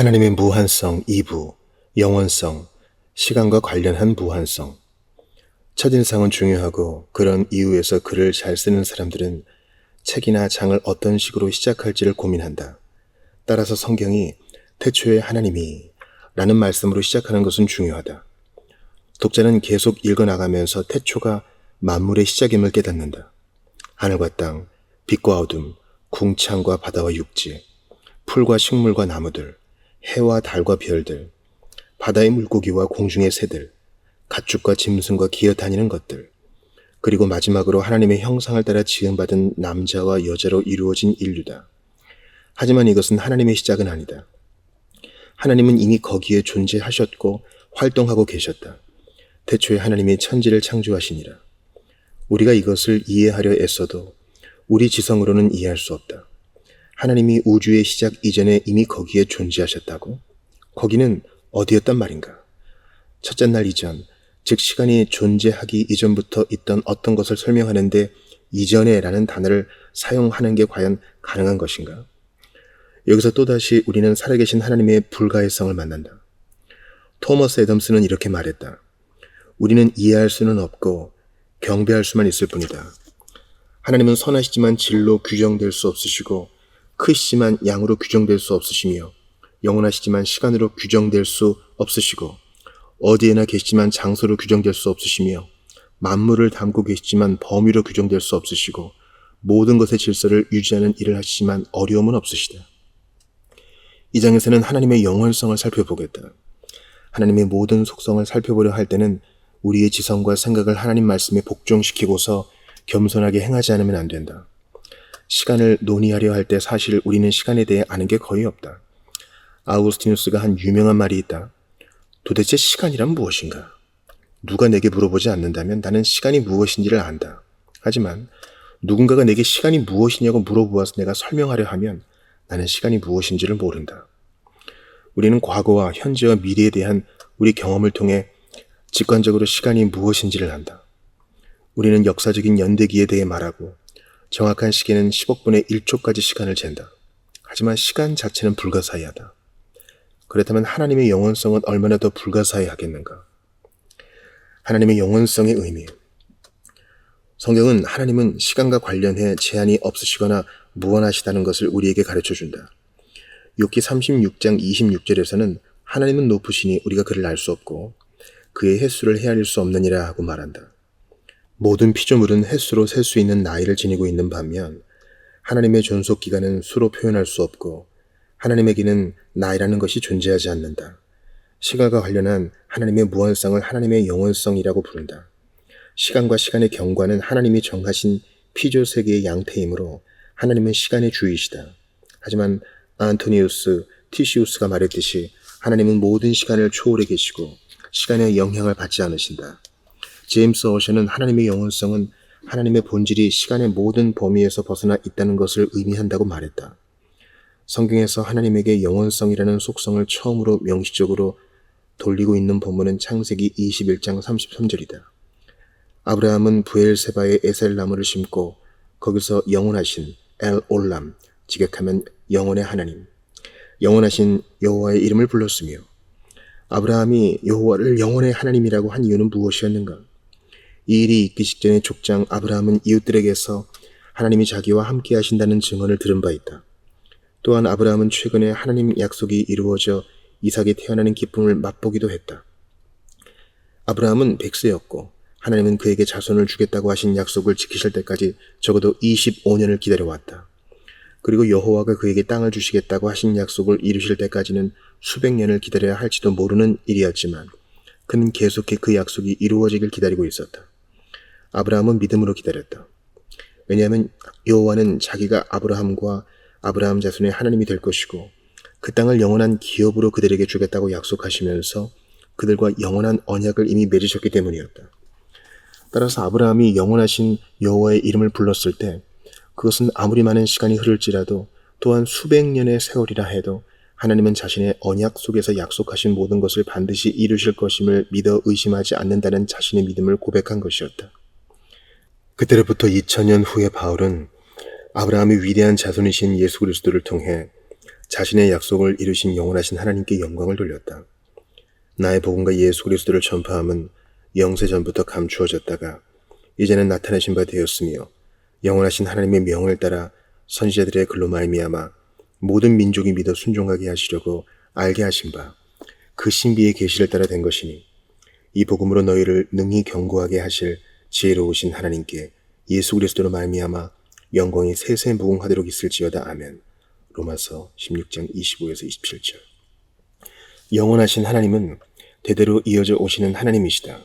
하나님의 무한성 2부, 영원성, 시간과 관련한 무한성. 첫인상은 중요하고 그런 이유에서 글을 잘 쓰는 사람들은 책이나 장을 어떤 식으로 시작할지를 고민한다. 따라서 성경이 태초에 하나님이 라는 말씀으로 시작하는 것은 중요하다. 독자는 계속 읽어나가면서 태초가 만물의 시작임을 깨닫는다. 하늘과 땅, 빛과 어둠, 궁창과 바다와 육지, 풀과 식물과 나무들, 해와 달과 별들, 바다의 물고기와 공중의 새들, 가축과 짐승과 기어 다니는 것들, 그리고 마지막으로 하나님의 형상을 따라 지음받은 남자와 여자로 이루어진 인류다. 하지만 이것은 하나님의 시작은 아니다. 하나님은 이미 거기에 존재하셨고 활동하고 계셨다. 태초에 하나님이 천지를 창조하시니라. 우리가 이것을 이해하려 애써도 우리 지성으로는 이해할 수 없다. 하나님이 우주의 시작 이전에 이미 거기에 존재하셨다고? 거기는 어디였단 말인가? 첫째 날 이전, 즉 시간이 존재하기 이전부터 있던 어떤 것을 설명하는데 이전에 라는 단어를 사용하는 게 과연 가능한 것인가? 여기서 또다시 우리는 살아계신 하나님의 불가해성을 만난다. 토머스 애덤스는 이렇게 말했다. 우리는 이해할 수는 없고 경배할 수만 있을 뿐이다. 하나님은 선하시지만 질로 규정될 수 없으시고 크시지만 양으로 규정될 수 없으시며 영원하시지만 시간으로 규정될 수 없으시고 어디에나 계시지만 장소로 규정될 수 없으시며 만물을 담고 계시지만 범위로 규정될 수 없으시고 모든 것의 질서를 유지하는 일을 하시지만 어려움은 없으시다. 이 장에서는 하나님의 영원성을 살펴보겠다. 하나님의 모든 속성을 살펴보려 할 때는 우리의 지성과 생각을 하나님 말씀에 복종시키고서 겸손하게 행하지 않으면 안 된다. 시간을 논의하려 할 때 사실 우리는 시간에 대해 아는 게 거의 없다. 아우구스티누스가 한 유명한 말이 있다. 도대체 시간이란 무엇인가? 누가 내게 물어보지 않는다면 나는 시간이 무엇인지를 안다. 하지만 누군가가 내게 시간이 무엇이냐고 물어보아서 내가 설명하려 하면 나는 시간이 무엇인지를 모른다. 우리는 과거와 현재와 미래에 대한 우리 경험을 통해 직관적으로 시간이 무엇인지를 안다. 우리는 역사적인 연대기에 대해 말하고 정확한 시계는 10억분의 1초까지 시간을 잰다. 하지만 시간 자체는 불가사의하다. 그렇다면 하나님의 영원성은 얼마나 더 불가사의하겠는가? 하나님의 영원성의 의미. 성경은 하나님은 시간과 관련해 제한이 없으시거나 무한하시다는 것을 우리에게 가르쳐 준다. 욥기 36장 26절에서는 하나님은 높으시니 우리가 그를 알 수 없고 그의 횟수를 헤아릴 수 없느니라 하고 말한다. 모든 피조물은 횟수로 셀 수 있는 나이를 지니고 있는 반면 하나님의 존속 기간은 수로 표현할 수 없고 하나님에게는 나이라는 것이 존재하지 않는다. 시간과 관련한 하나님의 무한성을 하나님의 영원성이라고 부른다. 시간과 시간의 경과는 하나님이 정하신 피조 세계의 양태이므로 하나님은 시간의 주이시다. 하지만 안토니우스 티시우스가 말했듯이 하나님은 모든 시간을 초월해 계시고 시간의 영향을 받지 않으신다. 제임스 어셔는 하나님의 영원성은 하나님의 본질이 시간의 모든 범위에서 벗어나 있다는 것을 의미한다고 말했다. 성경에서 하나님에게 영원성이라는 속성을 처음으로 명시적으로 돌리고 있는 본문은 창세기 21장 33절이다. 아브라함은 부엘세바의 에셀 나무를 심고 거기서 영원하신 엘 올람, 직역하면 영원의 하나님, 영원하신 여호와의 이름을 불렀으며 아브라함이 여호와를 영원의 하나님이라고 한 이유는 무엇이었는가? 이 일이 있기 직전에 족장 아브라함은 이웃들에게서 하나님이 자기와 함께 하신다는 증언을 들은 바 있다. 또한 아브라함은 최근에 하나님 약속이 이루어져 이삭이 태어나는 기쁨을 맛보기도 했다. 아브라함은 백세였고 하나님은 그에게 자손을 주겠다고 하신 약속을 지키실 때까지 적어도 25년을 기다려왔다. 그리고 여호와가 그에게 땅을 주시겠다고 하신 약속을 이루실 때까지는 수백 년을 기다려야 할지도 모르는 일이었지만 그는 계속해 그 약속이 이루어지길 기다리고 있었다. 아브라함은 믿음으로 기다렸다. 왜냐하면 여호와는 자기가 아브라함과 아브라함 자손의 하나님이 될 것이고 그 땅을 영원한 기업으로 그들에게 주겠다고 약속하시면서 그들과 영원한 언약을 이미 맺으셨기 때문이었다. 따라서 아브라함이 영원하신 여호와의 이름을 불렀을 때 그것은 아무리 많은 시간이 흐를지라도 또한 수백 년의 세월이라 해도 하나님은 자신의 언약 속에서 약속하신 모든 것을 반드시 이루실 것임을 믿어 의심하지 않는다는 자신의 믿음을 고백한 것이었다. 그때로부터 2000년 후에 바울은 아브라함의 위대한 자손이신 예수 그리스도를 통해 자신의 약속을 이루신 영원하신 하나님께 영광을 돌렸다. 나의 복음과 예수 그리스도를 전파함은 영세 전부터 감추어졌다가 이제는 나타내신 바 되었으며 영원하신 하나님의 명을 따라 선지자들의 글로 말미암아 모든 민족이 믿어 순종하게 하시려고 알게 하신 바 그 신비의 계시를 따라 된 것이니 이 복음으로 너희를 능히 경고하게 하실 지혜로우신 하나님께 예수 그리스도로 말미암아 영광이 세세 무궁하도록 있을지어다 아멘. 로마서 16장 25에서 27절. 영원하신 하나님은 대대로 이어져 오시는 하나님이시다.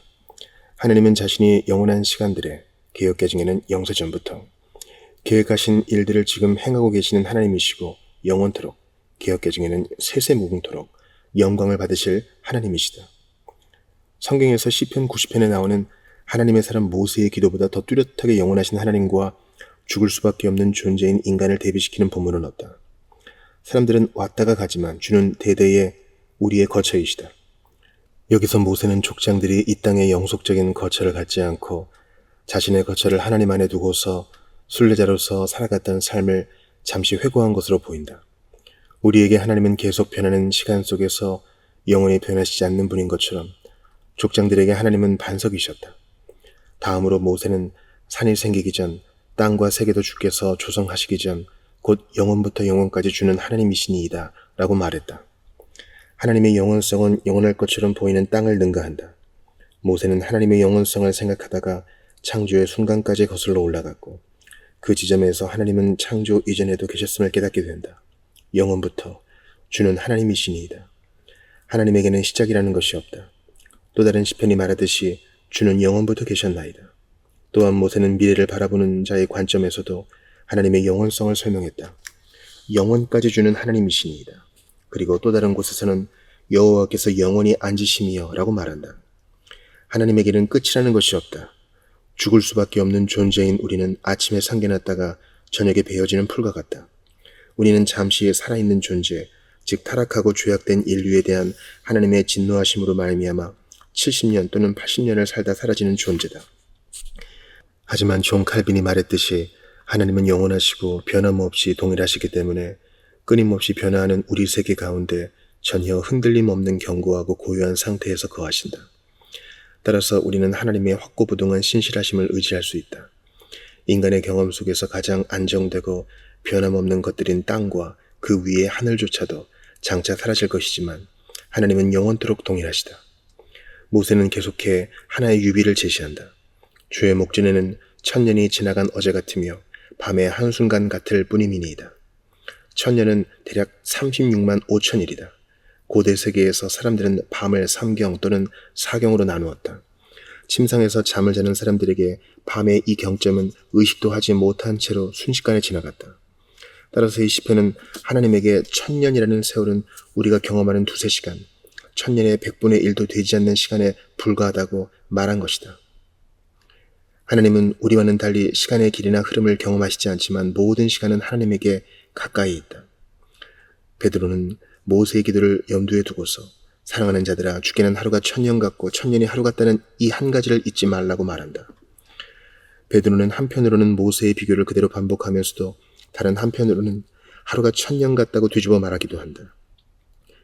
하나님은 자신이 영원한 시간들에 개혁계 중에는 영세전부터 계획하신 일들을 지금 행하고 계시는 하나님이시고 영원토록 개혁계 중에는 세세무궁토록 영광을 받으실 하나님이시다. 성경에서 시편 90편에 나오는 하나님의 사람 모세의 기도보다 더 뚜렷하게 영원하신 하나님과 죽을 수밖에 없는 존재인 인간을 대비시키는 본문은 없다. 사람들은 왔다가 가지만 주는 대대의 우리의 거처이시다. 여기서 모세는 족장들이 이 땅의 영속적인 거처를 갖지 않고 자신의 거처를 하나님 안에 두고서 순례자로서 살아갔던 삶을 잠시 회고한 것으로 보인다. 우리에게 하나님은 계속 변하는 시간 속에서 영원히 변하시지 않는 분인 것처럼 족장들에게 하나님은 반석이셨다. 다음으로 모세는 산이 생기기 전 땅과 세계도 주께서 조성하시기 전 곧 영원부터 영원까지 주는 하나님이시니이다 라고 말했다. 하나님의 영원성은 영원할 것처럼 보이는 땅을 능가한다. 모세는 하나님의 영원성을 생각하다가 창조의 순간까지 거슬러 올라갔고 그 지점에서 하나님은 창조 이전에도 계셨음을 깨닫게 된다. 영원부터 주는 하나님이시니이다. 하나님에게는 시작이라는 것이 없다. 또 다른 시편이 말하듯이 주는 영원부터 계셨나이다. 또한 모세는 미래를 바라보는 자의 관점에서도 하나님의 영원성을 설명했다. 영원까지 주는 하나님이시니이다. 그리고 또 다른 곳에서는 여호와께서 영원히 앉으심이여 라고 말한다. 하나님에게는 끝이라는 것이 없다. 죽을 수밖에 없는 존재인 우리는 아침에 상겨났다가 저녁에 베어지는 풀과 같다. 우리는 잠시 살아있는 존재, 즉 타락하고 죄악된 인류에 대한 하나님의 진노하심으로 말미암아 70년 또는 80년을 살다 사라지는 존재다. 하지만 존 칼빈이 말했듯이 하나님은 영원하시고 변함없이 동일하시기 때문에 끊임없이 변화하는 우리 세계 가운데 전혀 흔들림 없는 견고하고 고유한 상태에서 거하신다. 따라서 우리는 하나님의 확고부동한 신실하심을 의지할 수 있다. 인간의 경험 속에서 가장 안정되고 변함없는 것들인 땅과 그 위의 하늘조차도 장차 사라질 것이지만 하나님은 영원토록 동일하시다. 모세는 계속해 하나의 유비를 제시한다. 주의 목전에는 천년이 지나간 어제 같으며 밤의 한순간 같을 뿐이니이다. 천년은 대략 36만 5천일이다. 고대 세계에서 사람들은 밤을 삼경 또는 사경으로 나누었다. 침상에서 잠을 자는 사람들에게 밤의 이 경점은 의식도 하지 못한 채로 순식간에 지나갔다. 따라서 이 시편은 하나님에게 천년이라는 세월은 우리가 경험하는 두세 시간, 천년의 백분의 일도 되지 않는 시간에 불과하다고 말한 것이다. 하나님은 우리와는 달리 시간의 길이나 흐름을 경험하시지 않지만 모든 시간은 하나님에게 가까이 있다. 베드로는 모세의 기도를 염두에 두고서 사랑하는 자들아 주께는 하루가 천년 같고 천년이 하루 같다는 이 한 가지를 잊지 말라고 말한다. 베드로는 한편으로는 모세의 비교를 그대로 반복하면서도 다른 한편으로는 하루가 천년 같다고 뒤집어 말하기도 한다.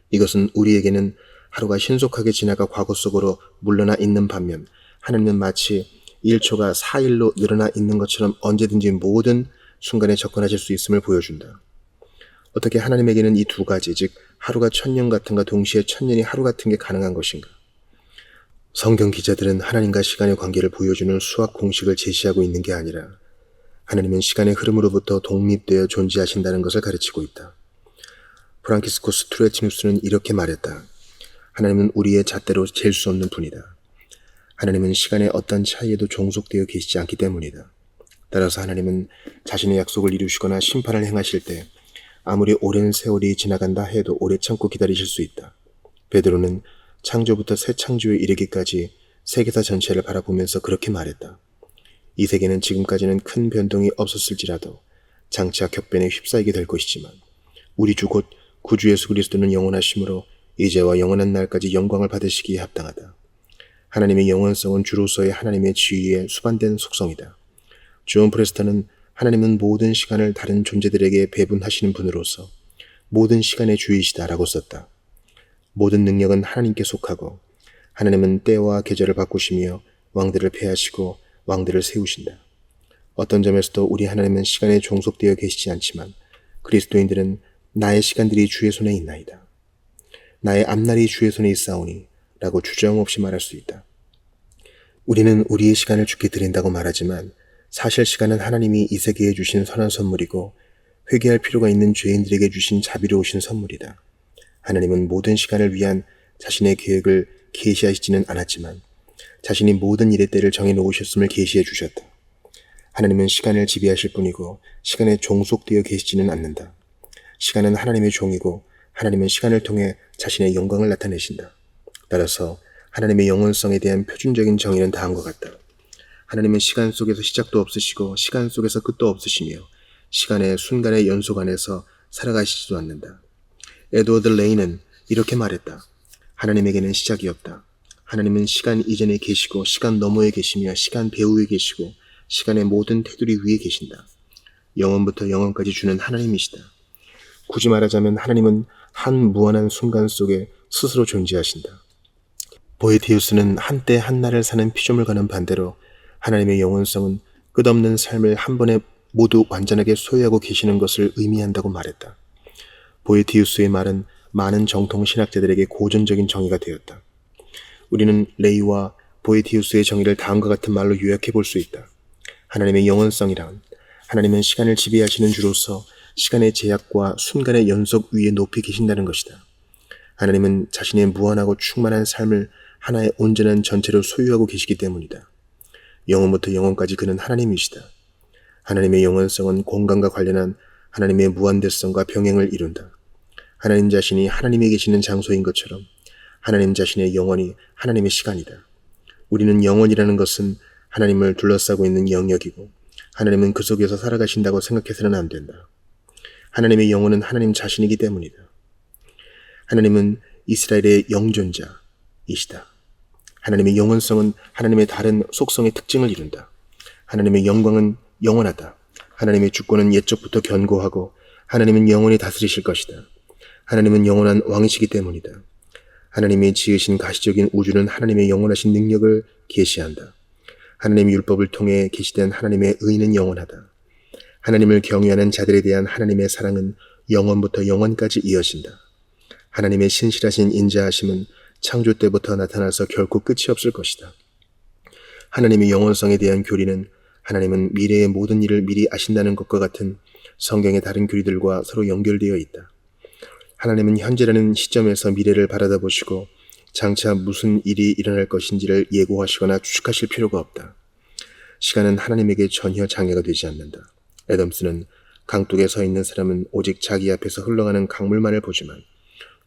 이것은 우리에게는 하루가 신속하게 지나가 과거 속으로 물러나 있는 반면 하나님은 마치 1초가 4일로 늘어나 있는 것처럼 언제든지 모든 순간에 접근하실 수 있음을 보여준다. 어떻게 하나님에게는 이 두 가지, 즉 하루가 천년 같은가 동시에 천년이 하루 같은 게 가능한 것인가? 성경 기자들은 하나님과 시간의 관계를 보여주는 수학 공식을 제시하고 있는 게 아니라 하나님은 시간의 흐름으로부터 독립되어 존재하신다는 것을 가르치고 있다. 프랑키스코스 투레치누스는 이렇게 말했다. 하나님은 우리의 잣대로 잴 수 없는 분이다. 하나님은 시간의 어떤 차이에도 종속되어 계시지 않기 때문이다. 따라서 하나님은 자신의 약속을 이루시거나 심판을 행하실 때 아무리 오랜 세월이 지나간다 해도 오래 참고 기다리실 수 있다. 베드로는 창조부터 새 창조에 이르기까지 세계사 전체를 바라보면서 그렇게 말했다. 이 세계는 지금까지는 큰 변동이 없었을지라도 장차 격변에 휩싸이게 될 것이지만 우리 주 곧 구주 예수 그리스도는 영원하심으로 이제와 영원한 날까지 영광을 받으시기에 합당하다. 하나님의 영원성은 주로서의 하나님의 지위에 수반된 속성이다. 존 프레스터는 하나님은 모든 시간을 다른 존재들에게 배분하시는 분으로서 모든 시간의 주이시다라고 썼다. 모든 능력은 하나님께 속하고 하나님은 때와 계절을 바꾸시며 왕들을 폐하시고 왕들을 세우신다. 어떤 점에서도 우리 하나님은 시간에 종속되어 계시지 않지만 그리스도인들은 나의 시간들이 주의 손에 있나이다. 나의 앞날이 주의 손에 있사오니 라고 주저함 없이 말할 수 있다. 우리는 우리의 시간을 주께 드린다고 말하지만 사실 시간은 하나님이 이 세계에 주신 선한 선물이고 회개할 필요가 있는 죄인들에게 주신 자비로우신 선물이다. 하나님은 모든 시간을 위한 자신의 계획을 계시하시지는 않았지만 자신이 모든 일의 때를 정해 놓으셨음을 계시해 주셨다. 하나님은 시간을 지배하실 뿐이고 시간에 종속되어 계시지는 않는다. 시간은 하나님의 종이고 하나님은 시간을 통해 자신의 영광을 나타내신다. 따라서 하나님의 영원성에 대한 표준적인 정의는 다음과 같다. 하나님은 시간 속에서 시작도 없으시고 시간 속에서 끝도 없으시며 시간의 순간의 연속 안에서 살아가시지도 않는다. 에드워드 레이는 이렇게 말했다. 하나님에게는 시작이 없다. 하나님은 시간 이전에 계시고 시간 너머에 계시며 시간 배후에 계시고 시간의 모든 테두리 위에 계신다. 영원부터 영원까지 주는 하나님이시다. 굳이 말하자면 하나님은 한 무한한 순간 속에 스스로 존재하신다. 보에티우스는 한때 한날을 사는 피조물과는 반대로 하나님의 영원성은 끝없는 삶을 한 번에 모두 완전하게 소유하고 계시는 것을 의미한다고 말했다. 보에티우스의 말은 많은 정통 신학자들에게 고전적인 정의가 되었다. 우리는 레이와 보에티우스의 정의를 다음과 같은 말로 요약해 볼 수 있다. 하나님의 영원성이란 하나님은 시간을 지배하시는 주로서 시간의 제약과 순간의 연속 위에 높이 계신다는 것이다. 하나님은 자신의 무한하고 충만한 삶을 하나의 온전한 전체로 소유하고 계시기 때문이다. 영원부터 영원까지 그는 하나님이시다. 하나님의 영원성은 공간과 관련한 하나님의 무한대성과 병행을 이룬다. 하나님 자신이 하나님이 계시는 장소인 것처럼 하나님 자신의 영원이 하나님의 시간이다. 우리는 영원이라는 것은 하나님을 둘러싸고 있는 영역이고 하나님은 그 속에서 살아가신다고 생각해서는 안 된다. 하나님의 영혼은 하나님 자신이기 때문이다. 하나님은 이스라엘의 영존자이시다. 하나님의 영원성은 하나님의 다른 속성의 특징을 이룬다. 하나님의 영광은 영원하다. 하나님의 주권은 옛적부터 견고하고 하나님은 영원히 다스리실 것이다. 하나님은 영원한 왕이시기 때문이다. 하나님이 지으신 가시적인 우주는 하나님의 영원하신 능력을 계시한다. 하나님의 율법을 통해 계시된 하나님의 의는 영원하다. 하나님을 경외하는 자들에 대한 하나님의 사랑은 영원부터 영원까지 이어진다. 하나님의 신실하신 인자하심은 창조 때부터 나타나서 결코 끝이 없을 것이다. 하나님의 영원성에 대한 교리는 하나님은 미래의 모든 일을 미리 아신다는 것과 같은 성경의 다른 교리들과 서로 연결되어 있다. 하나님은 현재라는 시점에서 미래를 바라다 보시고 장차 무슨 일이 일어날 것인지를 예고하시거나 추측하실 필요가 없다. 시간은 하나님에게 전혀 장애가 되지 않는다. 애덤스는 강둑에 서 있는 사람은 오직 자기 앞에서 흘러가는 강물만을 보지만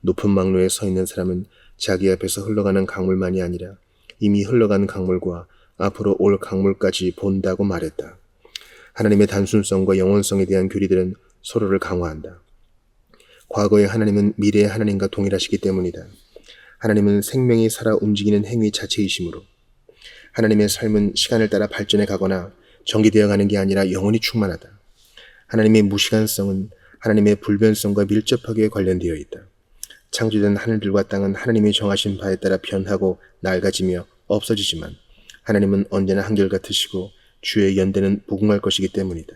높은 망로에 서 있는 사람은 자기 앞에서 흘러가는 강물만이 아니라 이미 흘러간 강물과 앞으로 올 강물까지 본다고 말했다. 하나님의 단순성과 영원성에 대한 교리들은 서로를 강화한다. 과거의 하나님은 미래의 하나님과 동일하시기 때문이다. 하나님은 생명이 살아 움직이는 행위 자체이시므로 하나님의 삶은 시간을 따라 발전해 가거나 정기되어 가는 게 아니라 영원히 충만하다. 하나님의 무시간성은 하나님의 불변성과 밀접하게 관련되어 있다. 창조된 하늘들과 땅은 하나님이 정하신 바에 따라 변하고 낡아지며 없어지지만 하나님은 언제나 한결같으시고 주의 연대는 무궁할 것이기 때문이다.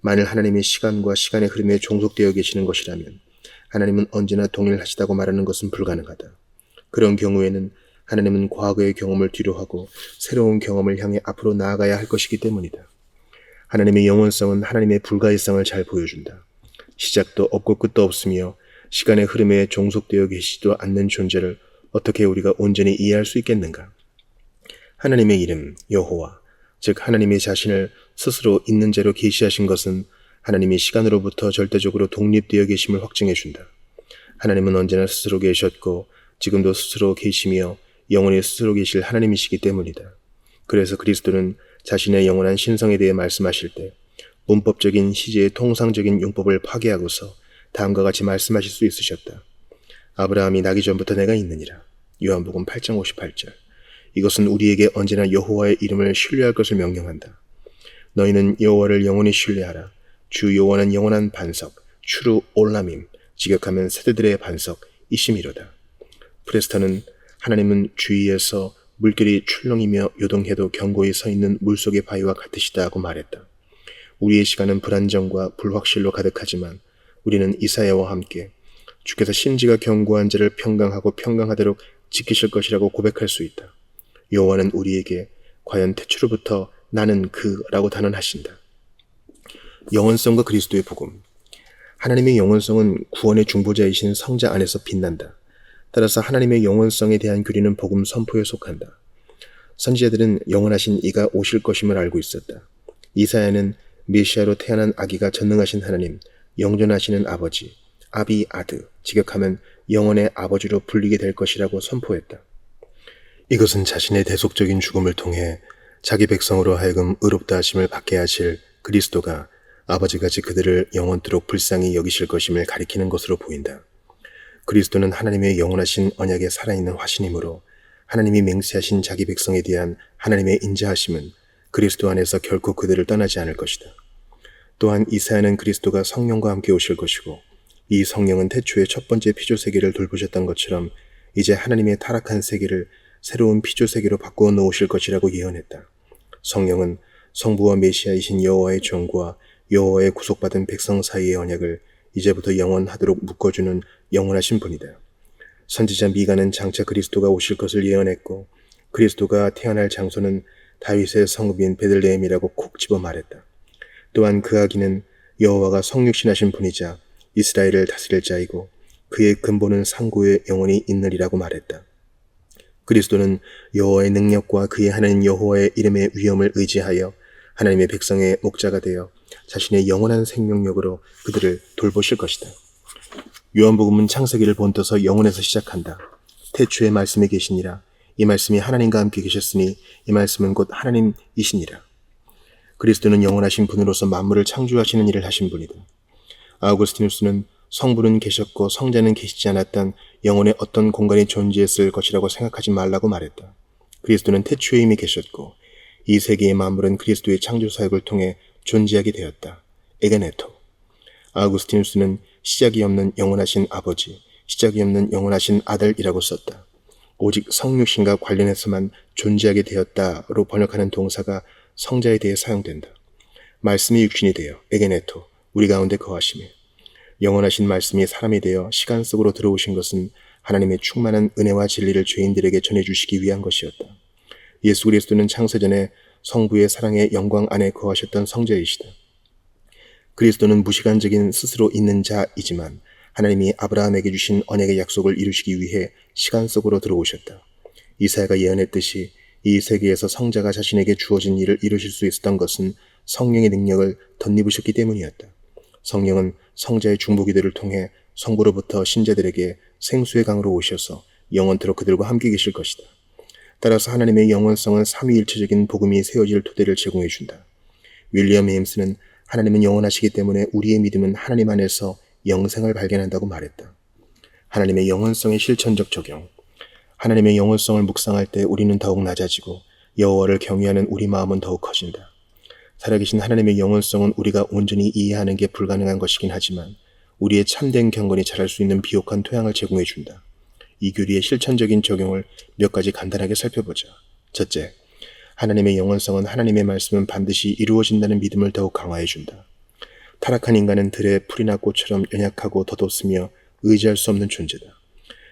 만일 하나님이 시간과 시간의 흐름에 종속되어 계시는 것이라면 하나님은 언제나 동일하시다고 말하는 것은 불가능하다. 그런 경우에는 하나님은 과거의 경험을 뒤로하고 새로운 경험을 향해 앞으로 나아가야 할 것이기 때문이다. 하나님의 영원성은 하나님의 불가의성을 잘 보여준다. 시작도 없고 끝도 없으며 시간의 흐름에 종속되어 계시지도 않는 존재를 어떻게 우리가 온전히 이해할 수 있겠는가? 하나님의 이름 여호와, 즉 하나님의 자신을 스스로 있는 죄로 계시하신 것은 하나님이 시간으로부터 절대적으로 독립되어 계심을 확증해 준다. 하나님은 언제나 스스로 계셨고 지금도 스스로 계시며 영원히 스스로 계실 하나님이시기 때문이다. 그래서 그리스도는 자신의 영원한 신성에 대해 말씀하실 때 문법적인 시제의 통상적인 용법을 파괴하고서 다음과 같이 말씀하실 수 있으셨다. 아브라함이 나기 전부터 내가 있느니라. 요한복음 8장 58절. 이것은 우리에게 언제나 여호와의 이름을 신뢰할 것을 명령한다. 너희는 여호와를 영원히 신뢰하라. 주 여호와는 영원한 반석, 추루 올라밈, 지격하면 세대들의 반석 이심이로다. 프레스터는 하나님은 주위에서 물결이 출렁이며 요동해도 견고히 서 있는 물속의 바위와 같으시다 하고 말했다. 우리의 시간은 불안정과 불확실로 가득하지만 우리는 이사야와 함께 주께서 신지가 견고한 자를 평강하고 평강하도록 지키실 것이라고 고백할 수 있다. 여호와는 우리에게 과연 태초로부터 나는 그라고 단언하신다. 영원성과 그리스도의 복음. 하나님의 영원성은 구원의 중보자이신 성자 안에서 빛난다. 따라서 하나님의 영원성에 대한 교리는 복음 선포에 속한다. 선지자들은 영원하신 이가 오실 것임을 알고 있었다. 이사야는 메시아로 태어난 아기가 전능하신 하나님, 영존하시는 아버지, 아비 아드, 직역하면 영원의 아버지로 불리게 될 것이라고 선포했다. 이것은 자신의 대속적인 죽음을 통해 자기 백성으로 하여금 의롭다 하심을 받게 하실 그리스도가 아버지같이 그들을 영원토록 불쌍히 여기실 것임을 가리키는 것으로 보인다. 그리스도는 하나님의 영원하신 언약에 살아있는 화신이므로 하나님이 맹세하신 자기 백성에 대한 하나님의 인자하심은 그리스도 안에서 결코 그들을 떠나지 않을 것이다. 또한 이사야는 그리스도가 성령과 함께 오실 것이고 이 성령은 태초의 첫 번째 피조 세계를 돌보셨던 것처럼 이제 하나님의 타락한 세계를 새로운 피조 세계로 바꾸어 놓으실 것이라고 예언했다. 성령은 성부와 메시아이신 여호와의 종과 여호와의 구속받은 백성 사이의 언약을 이제부터 영원하도록 묶어주는 영원하신 분이다. 선지자 미가는 장차 그리스도가 오실 것을 예언했고 그리스도가 태어날 장소는 다윗의 성읍인 베들레헴이라고 콕 집어 말했다. 또한 그 아기는 여호와가 성육신하신 분이자 이스라엘을 다스릴 자이고 그의 근본은 상고에 영원히 있느리라고 말했다. 그리스도는 여호와의 능력과 그의 하나님 여호와의 이름의 위엄을 의지하여 하나님의 백성의 목자가 되어 자신의 영원한 생명력으로 그들을 돌보실 것이다. 요한복음은 창세기를 본떠서 영원에서 시작한다. 태초에 말씀이 계시니라. 이 말씀이 하나님과 함께 계셨으니 이 말씀은 곧 하나님이시니라. 그리스도는 영원하신 분으로서 만물을 창조하시는 일을 하신 분이다. 아우구스티누스는 성부는 계셨고 성자는 계시지 않았던 영혼의 어떤 공간이 존재했을 것이라고 생각하지 말라고 말했다. 그리스도는 태초에 이미 계셨고 이 세계의 만물은 그리스도의 창조 사역을 통해 존재하게 되었다. 에게네토. 아우구스티누스는 시작이 없는 영원하신 아버지, 시작이 없는 영원하신 아들이라고 썼다. 오직 성육신과 관련해서만 존재하게 되었다로 번역하는 동사가 성자에 대해 사용된다. 말씀이 육신이 되어 에게네토, 우리 가운데 거하시며 영원하신 말씀이 사람이 되어 시간 속으로 들어오신 것은 하나님의 충만한 은혜와 진리를 죄인들에게 전해주시기 위한 것이었다. 예수 그리스도는 창세전에 성부의 사랑의 영광 안에 거하셨던 성자이시다. 그리스도는 무시간적인 스스로 있는 자이지만 하나님이 아브라함에게 주신 언약의 약속을 이루시기 위해 시간 속으로 들어오셨다. 이사야가 예언했듯이 이 세계에서 성자가 자신에게 주어진 일을 이루실 수 있었던 것은 성령의 능력을 덧입으셨기 때문이었다. 성령은 성자의 중보기도를 통해 성부로부터 신자들에게 생수의 강으로 오셔서 영원토록 그들과 함께 계실 것이다. 따라서 하나님의 영원성은 삼위일체적인 복음이 세워질 토대를 제공해 준다. 윌리엄 에임스는 하나님은 영원하시기 때문에 우리의 믿음은 하나님 안에서 영생을 발견한다고 말했다. 하나님의 영원성의 실천적 적용. 하나님의 영원성을 묵상할 때 우리는 더욱 낮아지고 여호와를 경외하는 우리 마음은 더욱 커진다. 살아계신 하나님의 영원성은 우리가 온전히 이해하는 게 불가능한 것이긴 하지만 우리의 참된 경건이 자랄 수 있는 비옥한 토양을 제공해 준다. 이 교리의 실천적인 적용을 몇 가지 간단하게 살펴보자. 첫째, 하나님의 영원성은 하나님의 말씀은 반드시 이루어진다는 믿음을 더욱 강화해 준다. 타락한 인간은 들의 풀이나 꽃처럼 연약하고 덧없으며 의지할 수 없는 존재다.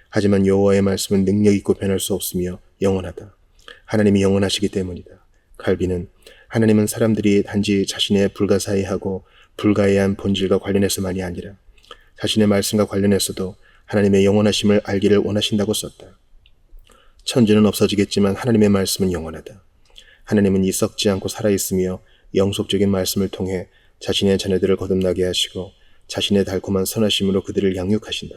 하지만 여호와의 말씀은 능력 있고 변할 수 없으며 영원하다. 하나님이 영원하시기 때문이다. 칼빈은 하나님은 사람들이 단지 자신의 불가사의하고 불가해한 본질과 관련해서만이 아니라 자신의 말씀과 관련해서도 하나님의 영원하심을 알기를 원하신다고 썼다. 천지는 없어지겠지만 하나님의 말씀은 영원하다. 하나님은 이 썩지 않고 살아있으며 영속적인 말씀을 통해 자신의 자녀들을 거듭나게 하시고 자신의 달콤한 선하심으로 그들을 양육하신다.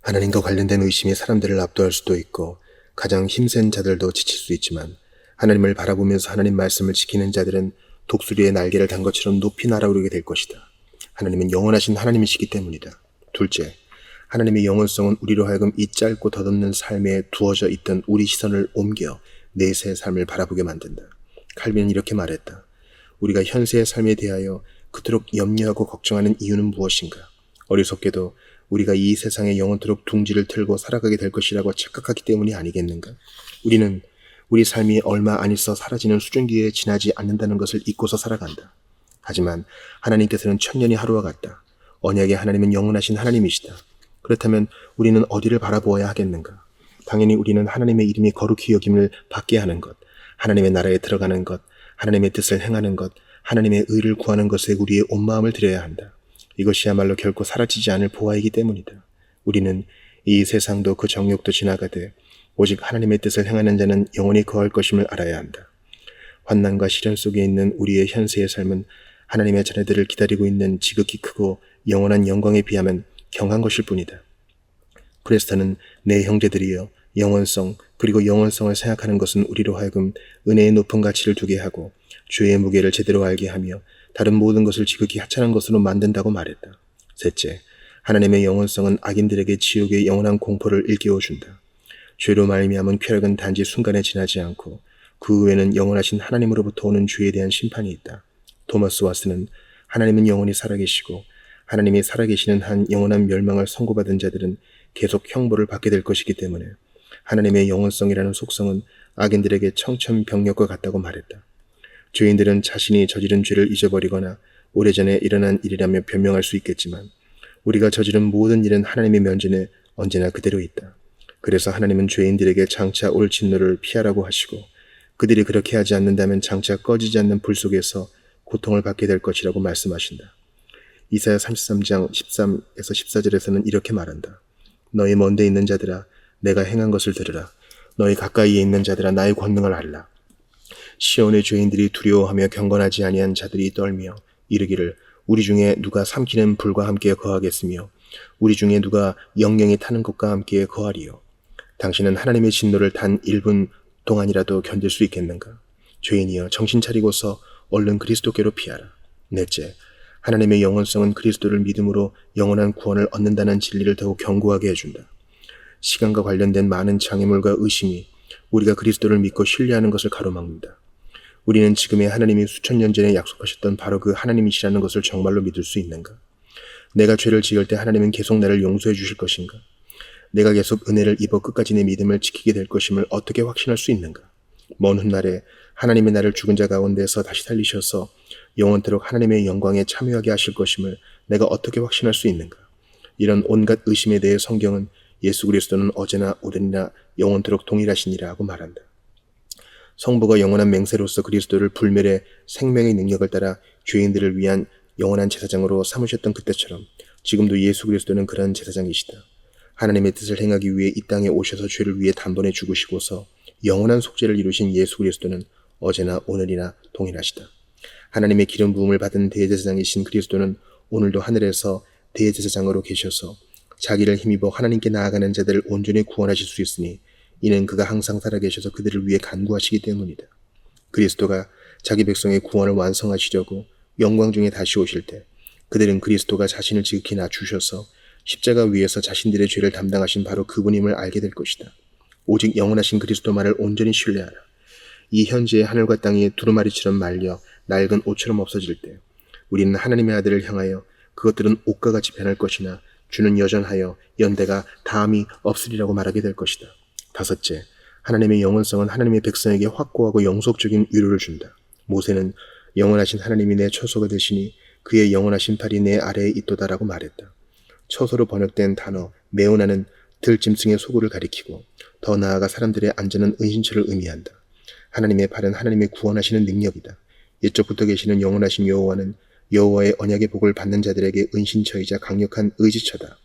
하나님과 관련된 의심이 사람들을 압도할 수도 있고 가장 힘센 자들도 지칠 수 있지만 하나님을 바라보면서 하나님 말씀을 지키는 자들은 독수리의 날개를 단 것처럼 높이 날아오르게 될 것이다. 하나님은 영원하신 하나님이시기 때문이다. 둘째, 하나님의 영원성은 우리로 하여금 이 짧고 덧없는 삶에 두어져 있던 우리 시선을 옮겨 내세의 삶을 바라보게 만든다. 칼빈은 이렇게 말했다. 우리가 현세의 삶에 대하여 그토록 염려하고 걱정하는 이유는 무엇인가? 어리석게도 우리가 이 세상에 영원토록 둥지를 틀고 살아가게 될 것이라고 착각하기 때문이 아니겠는가? 우리는 우리 삶이 얼마 안 있어 사라지는 수증기에 지나지 않는다는 것을 잊고서 살아간다. 하지만 하나님께서는 천년이 하루와 같다. 언약의 하나님은 영원하신 하나님이시다. 그렇다면 우리는 어디를 바라보아야 하겠는가? 당연히 우리는 하나님의 이름이 거룩히 여김을 받게 하는 것, 하나님의 나라에 들어가는 것, 하나님의 뜻을 행하는 것, 하나님의 의를 구하는 것에 우리의 온 마음을 들여야 한다. 이것이야말로 결코 사라지지 않을 보화이기 때문이다. 우리는 이 세상도 그 정욕도 지나가되 오직 하나님의 뜻을 행하는 자는 영원히 거할 것임을 알아야 한다. 환난과 시련 속에 있는 우리의 현세의 삶은 하나님의 자녀들을 기다리고 있는 지극히 크고 영원한 영광에 비하면 경한 것일 뿐이다. 크리스타는 내 형제들이여 영원성 그리고 영원성을 생각하는 것은 우리로 하여금 은혜의 높은 가치를 두게 하고 주의 무게를 제대로 알게 하며 다른 모든 것을 지극히 하찮은 것으로 만든다고 말했다. 셋째, 하나님의 영원성은 악인들에게 지옥의 영원한 공포를 일깨워 준다. 죄로 말미암은 쾌락은 단지 순간에 지나지 않고 그 후에는 영원하신 하나님으로부터 오는 죄에 대한 심판이 있다. 토마스 와스는 하나님은 영원히 살아계시고 하나님이 살아계시는 한 영원한 멸망을 선고받은 자들은 계속 형벌을 받게 될 것이기 때문에 하나님의 영원성이라는 속성은 악인들에게 청천벽력과 같다고 말했다. 죄인들은 자신이 저지른 죄를 잊어버리거나 오래전에 일어난 일이라며 변명할 수 있겠지만 우리가 저지른 모든 일은 하나님의 면전에 언제나 그대로 있다. 그래서 하나님은 죄인들에게 장차 올 진노를 피하라고 하시고 그들이 그렇게 하지 않는다면 장차 꺼지지 않는 불 속에서 고통을 받게 될 것이라고 말씀하신다. 이사야 33장 13에서 14절에서는 이렇게 말한다. 너희 먼데 있는 자들아 내가 행한 것을 들으라. 너희 가까이에 있는 자들아 나의 권능을 알라. 시온의 죄인들이 두려워하며 경건하지 아니한 자들이 떨며 이르기를 우리 중에 누가 삼키는 불과 함께 거하겠으며 우리 중에 누가 영영이 타는 것과 함께 거하리요. 당신은 하나님의 진노를 단 1분 동안이라도 견딜 수 있겠는가? 죄인이여 정신 차리고서 얼른 그리스도께로 피하라. 넷째, 하나님의 영원성은 그리스도를 믿음으로 영원한 구원을 얻는다는 진리를 더욱 견고하게 해준다. 시간과 관련된 많은 장애물과 의심이 우리가 그리스도를 믿고 신뢰하는 것을 가로막는다. 우리는 지금의 하나님이 수천 년 전에 약속하셨던 바로 그 하나님이시라는 것을 정말로 믿을 수 있는가? 내가 죄를 지을 때 하나님은 계속 나를 용서해 주실 것인가? 내가 계속 은혜를 입어 끝까지 내 믿음을 지키게 될 것임을 어떻게 확신할 수 있는가? 먼 훗날에 하나님의 나를 죽은 자 가운데서 다시 살리셔서 영원토록 하나님의 영광에 참여하게 하실 것임을 내가 어떻게 확신할 수 있는가? 이런 온갖 의심에 대해 성경은 예수 그리스도는 어제나 오늘이나 영원토록 동일하시니라고 말한다. 성부가 영원한 맹세로서 그리스도를 불멸의 생명의 능력을 따라 죄인들을 위한 영원한 제사장으로 삼으셨던 그때처럼 지금도 예수 그리스도는 그런 제사장이시다. 하나님의 뜻을 행하기 위해 이 땅에 오셔서 죄를 위해 단번에 죽으시고서 영원한 속죄를 이루신 예수 그리스도는 어제나 오늘이나 동일하시다. 하나님의 기름 부음을 받은 대제사장이신 그리스도는 오늘도 하늘에서 대제사장으로 계셔서 자기를 힘입어 하나님께 나아가는 자들을 온전히 구원하실 수 있으니 이는 그가 항상 살아계셔서 그들을 위해 간구하시기 때문이다. 그리스도가 자기 백성의 구원을 완성하시려고 영광 중에 다시 오실 때 그들은 그리스도가 자신을 지극히 낮추셔서 십자가 위에서 자신들의 죄를 담당하신 바로 그분임을 알게 될 것이다. 오직 영원하신 그리스도만을 온전히 신뢰하라. 이 현재의 하늘과 땅이 두루마리처럼 말려 낡은 옷처럼 없어질 때 우리는 하나님의 아들을 향하여 그것들은 옷과 같이 변할 것이나 주는 여전하여 연대가 다음이 없으리라고 말하게 될 것이다. 다섯째, 하나님의 영원성은 하나님의 백성에게 확고하고 영속적인 위로를 준다. 모세는 영원하신 하나님이 내 처소가 되시니 그의 영원하신 팔이 내 아래에 있도다라고 말했다. 처소로 번역된 단어 매운하는 들짐승의 소굴을 가리키고 더 나아가 사람들의 안전한 은신처를 의미한다. 하나님의 팔은 하나님의 구원하시는 능력이다. 옛적부터 계시는 영원하신 여호와는 여호와의 언약의 복을 받는 자들에게 은신처이자 강력한 의지처다.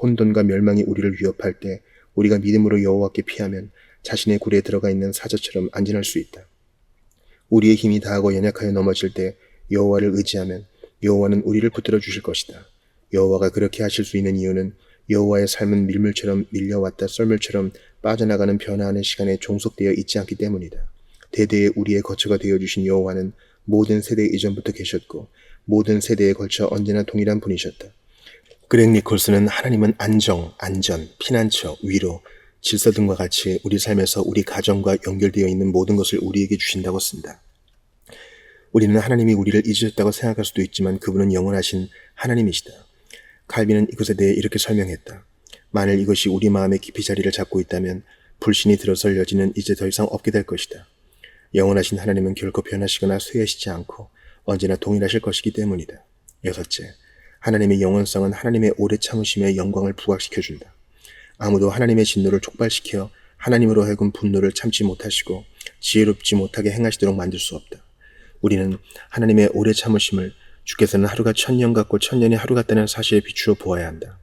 혼돈과 멸망이 우리를 위협할 때 우리가 믿음으로 여호와께 피하면 자신의 굴에 들어가 있는 사자처럼 안전할 수 있다. 우리의 힘이 다하고 연약하여 넘어질 때 여호와를 의지하면 여호와는 우리를 붙들어 주실 것이다. 여호와가 그렇게 하실 수 있는 이유는 여호와의 삶은 밀물처럼 밀려왔다 썰물처럼 빠져나가는 변화하는 시간에 종속되어 있지 않기 때문이다. 대대의 우리의 거처가 되어 주신 여호와는 모든 세대 이전부터 계셨고 모든 세대에 걸쳐 언제나 동일한 분이셨다. 그렉 니콜스는 하나님은 안정, 안전, 피난처, 위로, 질서 등과 같이 우리 삶에서 우리 가정과 연결되어 있는 모든 것을 우리에게 주신다고 쓴다. 우리는 하나님이 우리를 잊으셨다고 생각할 수도 있지만 그분은 영원하신 하나님이시다. 칼빈은 이것에 대해 이렇게 설명했다. 만일 이것이 우리 마음에 깊이 자리를 잡고 있다면 불신이 들어설 여지는 이제 더 이상 없게 될 것이다. 영원하신 하나님은 결코 변하시거나 쇠하시지 않고 언제나 동일하실 것이기 때문이다. 여섯째, 하나님의 영원성은 하나님의 오래 참으심의 영광을 부각시켜준다. 아무도 하나님의 진노를 촉발시켜 하나님으로 하여금 분노를 참지 못하시고 지혜롭지 못하게 행하시도록 만들 수 없다. 우리는 하나님의 오래 참으심을 주께서는 하루가 천년 같고 천년이 하루 같다는 사실에 비추어 보아야 한다.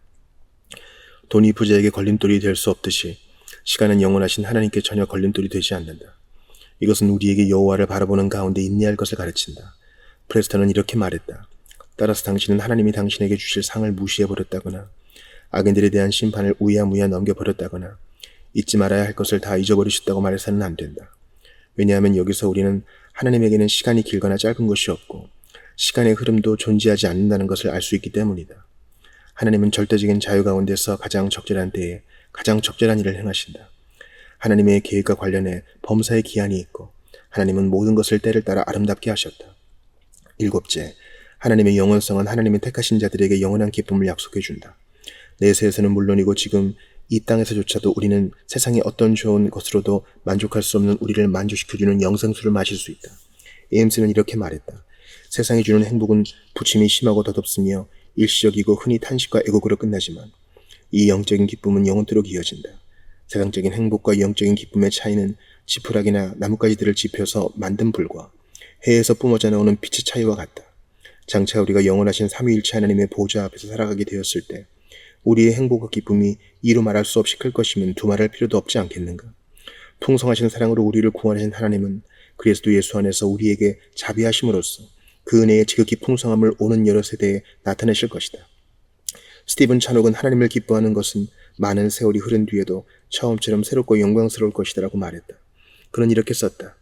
돈이 부자에게 걸림돌이 될 수 없듯이 시간은 영원하신 하나님께 전혀 걸림돌이 되지 않는다. 이것은 우리에게 여호와를 바라보는 가운데 인내할 것을 가르친다. 프레스턴은 이렇게 말했다. 따라서 당신은 하나님이 당신에게 주실 상을 무시해버렸다거나 악인들에 대한 심판을 우야무야 넘겨버렸다거나 잊지 말아야 할 것을 다 잊어버리셨다고 말해서는 안 된다. 왜냐하면 여기서 우리는 하나님에게는 시간이 길거나 짧은 것이 없고 시간의 흐름도 존재하지 않는다는 것을 알 수 있기 때문이다. 하나님은 절대적인 자유 가운데서 가장 적절한 때에 가장 적절한 일을 행하신다. 하나님의 계획과 관련해 범사의 기한이 있고 하나님은 모든 것을 때를 따라 아름답게 하셨다. 일곱째, 하나님의 영원성은 하나님의 택하신 자들에게 영원한 기쁨을 약속해 준다. 내세에서는 물론이고 지금 이 땅에서조차도 우리는 세상의 어떤 좋은 것으로도 만족할 수 없는 우리를 만족시켜주는 영생수를 마실 수 있다. 에임스는 이렇게 말했다. 세상이 주는 행복은 부침이 심하고 덧없으며 일시적이고 흔히 탄식과 애곡으로 끝나지만 이 영적인 기쁨은 영원토록 이어진다. 세상적인 행복과 영적인 기쁨의 차이는 지푸라기나 나뭇가지들을 지펴서 만든 불과 해에서 뿜어져 나오는 빛의 차이와 같다. 장차 우리가 영원하신 삼위일체 하나님의 보좌 앞에서 살아가게 되었을 때 우리의 행복과 기쁨이 이루 말할 수 없이 클 것이면 두말할 필요도 없지 않겠는가? 풍성하신 사랑으로 우리를 구원하신 하나님은 그리스도 예수 안에서 우리에게 자비하심으로써 그 은혜의 지극히 풍성함을 오는 여러 세대에 나타내실 것이다. 스티븐 찬옥은 하나님을 기뻐하는 것은 많은 세월이 흐른 뒤에도 처음처럼 새롭고 영광스러울 것이다라고 말했다. 그는 이렇게 썼다.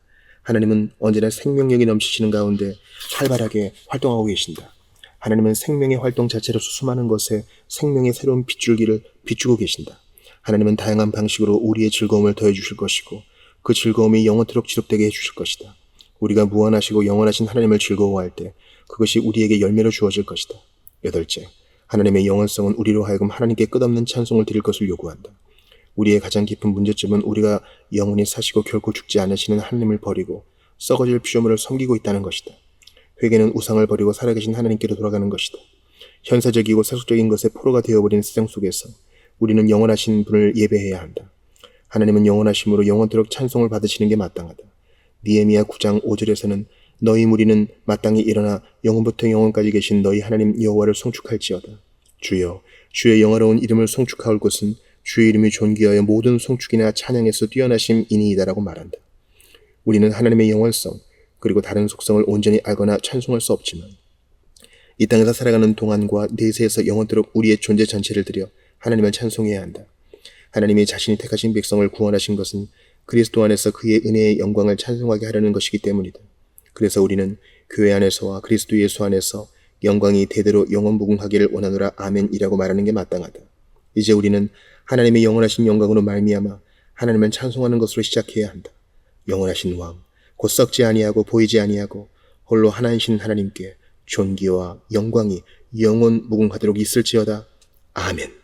하나님은 언제나 생명력이 넘치시는 가운데 활발하게 활동하고 계신다. 하나님은 생명의 활동 자체로 수많은 것에 생명의 새로운 빗줄기를 비추고 계신다. 하나님은 다양한 방식으로 우리의 즐거움을 더해 주실 것이고 그 즐거움이 영원토록 지속되게 해 주실 것이다. 우리가 무한하시고 영원하신 하나님을 즐거워할 때 그것이 우리에게 열매로 주어질 것이다. 여덟째, 하나님의 영원성은 우리로 하여금 하나님께 끝없는 찬송을 드릴 것을 요구한다. 우리의 가장 깊은 문제점은 우리가 영원히 사시고 결코 죽지 않으시는 하나님을 버리고 썩어질 피조물을 섬기고 있다는 것이다. 회개는 우상을 버리고 살아계신 하나님께로 돌아가는 것이다. 현세적이고 세속적인 것에 포로가 되어버린 세상 속에서 우리는 영원하신 분을 예배해야 한다. 하나님은 영원하심으로 영원토록 찬송을 받으시는 게 마땅하다. 니에미야 9장 5절에서는 너희 무리는 마땅히 일어나 영원부터 영원까지 계신 너희 하나님 여호와를 송축할지어다. 주여, 주의 영화로운 이름을 송축하올 것은 주의 이름이 존귀하여 모든 송축이나 찬양에서 뛰어나심 이니이다라고 말한다. 우리는 하나님의 영원성 그리고 다른 속성을 온전히 알거나 찬송할 수 없지만 이 땅에서 살아가는 동안과 내세에서 영원토록 우리의 존재 전체를 들여 하나님을 찬송해야 한다. 하나님이 자신이 택하신 백성을 구원하신 것은 그리스도 안에서 그의 은혜의 영광을 찬송하게 하려는 것이기 때문이다. 그래서 우리는 교회 안에서와 그리스도 예수 안에서 영광이 대대로 영원무궁하기를 원하노라 아멘이라고 말하는 게 마땅하다. 이제 우리는 하나님의 영원하신 영광으로 말미암아 하나님을 찬송하는 것으로 시작해야 한다. 영원하신 왕, 곧 썩지 아니하고 보이지 아니하고 홀로 하나이신 하나님께 존귀와 영광이 영원 무궁하도록 있을지어다. 아멘.